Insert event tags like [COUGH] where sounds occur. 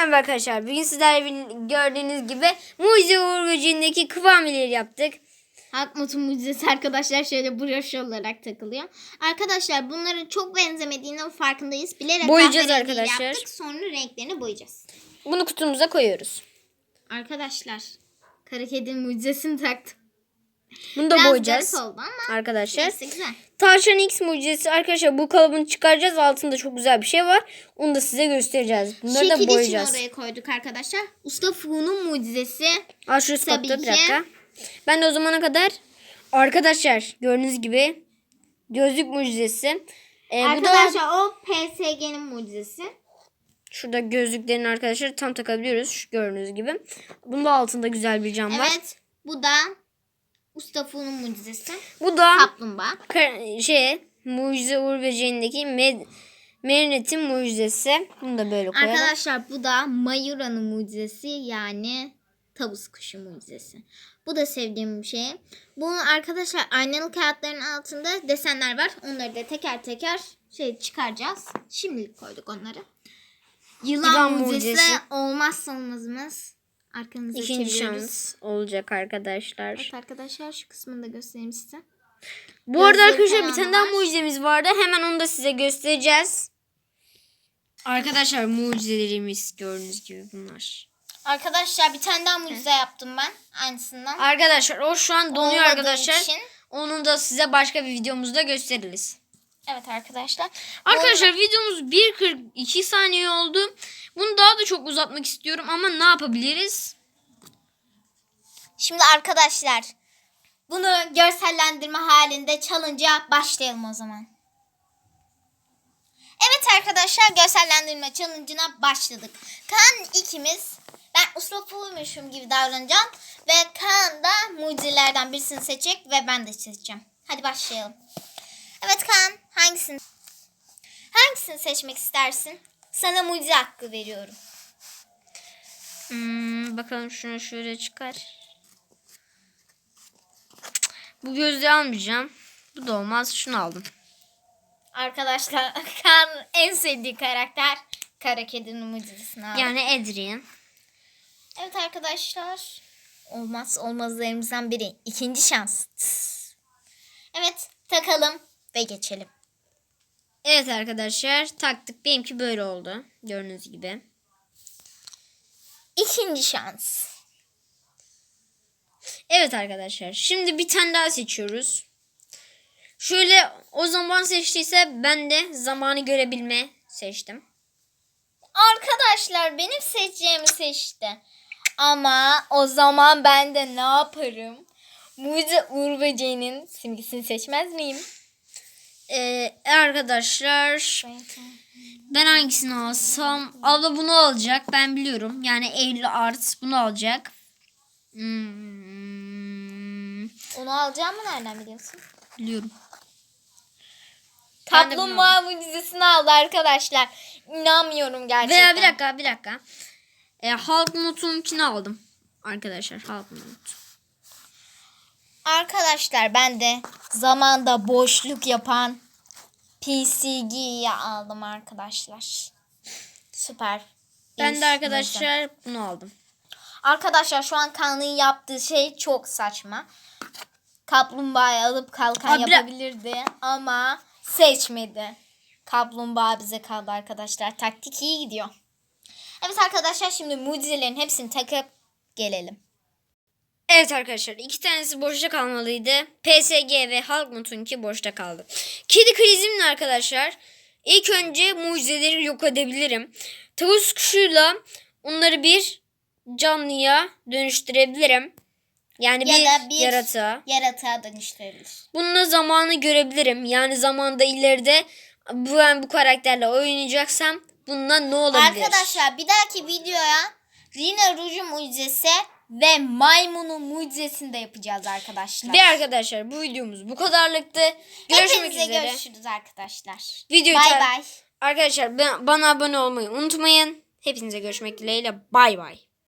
merhaba arkadaşlar. Bugün sizlerle gördüğünüz gibi Mucize Uğur Böceği'ndeki kıvamileri yaptık. Halk Mutlu Mucizesi arkadaşlar şöyle broş olarak takılıyor. Arkadaşlar bunların çok benzemediğinin farkındayız. Bilerek Boyayacağız arkadaşlar. Yaptık sonra renklerini boyayacağız. Bunu kutumuza koyuyoruz. Arkadaşlar kara kedinin mucizesini taktım. Bunu da Biraz boyayacağız. oldu ama Arkadaşlar. neyse güzel. Tavşan X mucizesi arkadaşlar bu kalıbını çıkaracağız. Altında çok güzel bir şey var. Onu da size göstereceğiz. Bunları Şekil da için boyayacağız. oraya koyduk arkadaşlar. Usta Fu'nun mucizesi. Al şu Tabii spotta bir ki. dakika. Ben de o zamana kadar arkadaşlar gördüğünüz gibi gözlük mucizesi. Ee, bu da arkadaşlar o PSG'nin mucizesi. şurada gözlüklerin arkadaşlar tam takabiliyoruz. Şu gördüğünüz gibi. Bunun da altında güzel bir cam var. Evet bu da Usta Fu'nun mucizesi. Bu da Kaplumbağa. Şey Mucize Uğur Böceği'ndeki Med Merinet'in mucizesi. Bunu da böyle koyalım. Arkadaşlar bu da Mayura'nın mucizesi yani tavus kuşu mucizesi. Bu da sevdiğim bir şey. Bunun arkadaşlar aynalı kağıtların altında desenler var. Onları da teker teker şey çıkaracağız. Şimdilik koyduk onları. Yılan, Yılan mucizesi, mucizesi. olmazsa olmazımız. Arkanıza İkinci çeviriyoruz. şans olacak arkadaşlar. Evet arkadaşlar şu kısmını da göstereyim size. Bu arada Gözleri arkadaşlar falan bir tane da daha mucizemiz vardı. Hemen onu da size göstereceğiz. Arkadaşlar mucizelerimiz gördüğünüz gibi bunlar. Arkadaşlar bir tane daha mucize yaptım ben. Aynısından. Arkadaşlar o şu an donuyor Olmadığı arkadaşlar. için. Onu da size başka bir videomuzda gösteririz. Evet arkadaşlar. Arkadaşlar videomuz 1.42 saniye oldu. Bunu daha da çok uzatmak istiyorum ama ne yapabiliriz? Şimdi arkadaşlar bunu görsellendirme halinde challenge'a başlayalım o zaman. Evet arkadaşlar görsellendirme challenge'ına başladık. Kaan ikimiz ben uslubuymuşum gibi davranacağım ve Kaan da mucizelerden birisini seçecek ve ben de seçeceğim. Hadi başlayalım. Evet Kaan hangisini hangisini seçmek istersin? Sana mucize hakkı veriyorum. Hmm, bakalım şunu şöyle çıkar. Bu gözlüğü almayacağım. Bu da olmaz. Şunu aldım. Arkadaşlar [LAUGHS] Kaan'ın en sevdiği karakter kara kedinin mucizesini aldı. Yani Adrian. Evet arkadaşlar. Olmaz olmazlarımızdan biri. İkinci şans. Evet takalım ve geçelim. Evet arkadaşlar taktık. Benimki böyle oldu. Gördüğünüz gibi. İkinci şans. Evet arkadaşlar. Şimdi bir tane daha seçiyoruz. Şöyle o zaman seçtiyse ben de zamanı görebilme seçtim. Arkadaşlar benim seçeceğimi seçti. Ama o zaman ben de ne yaparım? Mucize Uğur Böceği'nin simgesini seçmez miyim? Ee, arkadaşlar ben hangisini alsam? Abla bunu alacak. Ben biliyorum. Yani Eylül Art bunu alacak. Hmm, Onu alacağımı nereden biliyorsun? biliyorum. Ben de bunu Kaplumbağa mucizesini aldı arkadaşlar. İnanmıyorum gerçekten. Veya bir dakika bir dakika. Ee, Halk Mutlu'nunkini aldım. Arkadaşlar Halk Mut. Arkadaşlar ben de zamanda boşluk yapan PCG'yi aldım arkadaşlar. Süper. Ben de arkadaşlar bunu aldım. Arkadaşlar şu an Kaan'ın yaptığı şey çok saçma. Kaplumbağayı alıp kalkan Abi- yapabilirdi ama seçmedi. Kaplumbağa bize kaldı arkadaşlar. Taktik iyi gidiyor. Evet arkadaşlar şimdi mucizelerin hepsini takıp gelelim. Evet arkadaşlar iki tanesi boşta kalmalıydı. PSG ve Halk Mut'unki boşta kaldı. Kedi krizimle arkadaşlar ilk önce mucizeleri yok edebilirim. Tavus kuşuyla onları bir canlıya dönüştürebilirim. Yani Ya bir, da bir- yaratığa. Yaratığa dönüştürebilir. Bununla zamanı görebilirim. Yani zamanda ileride bu ben bu karakterle oynayacaksam bununla ne olabilir? Arkadaşlar bir dahaki videoya Rina Rouge'un mucizesi ve maymunun mucizesini de yapacağız arkadaşlar. Ve arkadaşlar bu videomuz bu kadarlıktı. Görüşmek Hepinize üzere. görüşürüz arkadaşlar. Videoyu Bay bay. Arkadaşlar ben- bana abone olmayı unutmayın. Hepinize görüşmek dileğiyle. Bay bay.